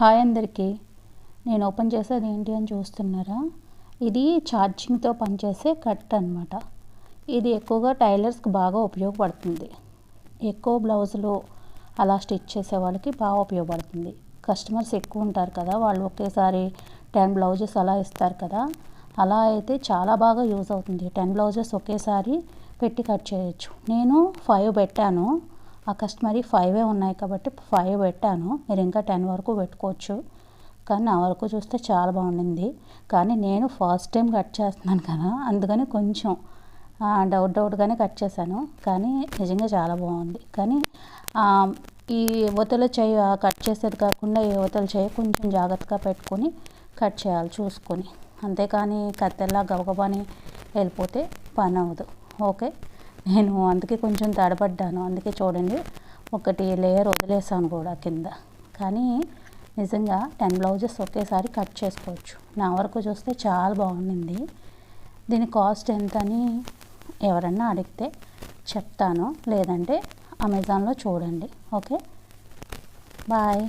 Hi అందరికీ. నేను open చేసేది ఏంటి అని చూస్తున్నారా? ఇది ఛార్జింగ్తో పనిచేసే కట్ అనమాట ఇది ఎక్కువగా టైలర్స్కి బాగా ఉపయోగపడుతుంది. ఎక్కువ బ్లౌజులు అలా స్టిచ్ చేసే వాళ్ళకి బాగా ఉపయోగపడుతుంది. కస్టమర్స్ ఎక్కువ ఉంటారు కదా వాళ్ళు ఒకేసారి టెన్ బ్లౌజెస్ అలా ఇస్తారు కదా. అలా అయితే చాలా బాగా యూజ్ అవుతుంది. టెన్ బ్లౌజెస్ ఒకేసారి పెట్టి కట్ చేయొచ్చు. నేను ఫైవ్ పెట్టాను. ఆ కస్టమరీ ఫైవే ఉన్నాయి కాబట్టి ఫైవ్ పెట్టాను. మీరు ఇంకా టెన్ వరకు పెట్టుకోవచ్చు. కానీ నా వరకు చూస్తే చాలా బాగుండింది. కానీ నేను ఫస్ట్ టైం కట్ చేస్తున్నాను కదా అందుకని కొంచెం డౌట్ డౌట్గానే కట్ చేశాను. కానీ నిజంగా చాలా బాగుంది. కానీ ఈ యువతల చేయి కట్ చేసేది కాకుండా ఈ యువతల చేయి కొంచెం జాగ్రత్తగా పెట్టుకొని కట్ చేయాలి చూసుకొని. అంతేకాని కత్తెల్లా గబగబాని వెళ్ళిపోతే పని అవ్వదు. ఓకే? నేను అందుకే కొంచెం తడబడ్డాను. అందుకే చూడండి ఒకటి లేయర్ వదిలేసాను కూడా కింద. కానీ నిజంగా టెన్ బ్లౌజెస్ ఒకేసారి కట్ చేసుకోవచ్చు. నా వరకు చూస్తే చాలా బాగుండింది. దీని కాస్ట్ ఎంత అని ఎవరన్నా అడిగితే చెప్తాను. లేదంటే అమెజాన్లో చూడండి. ఓకే? బాయ్.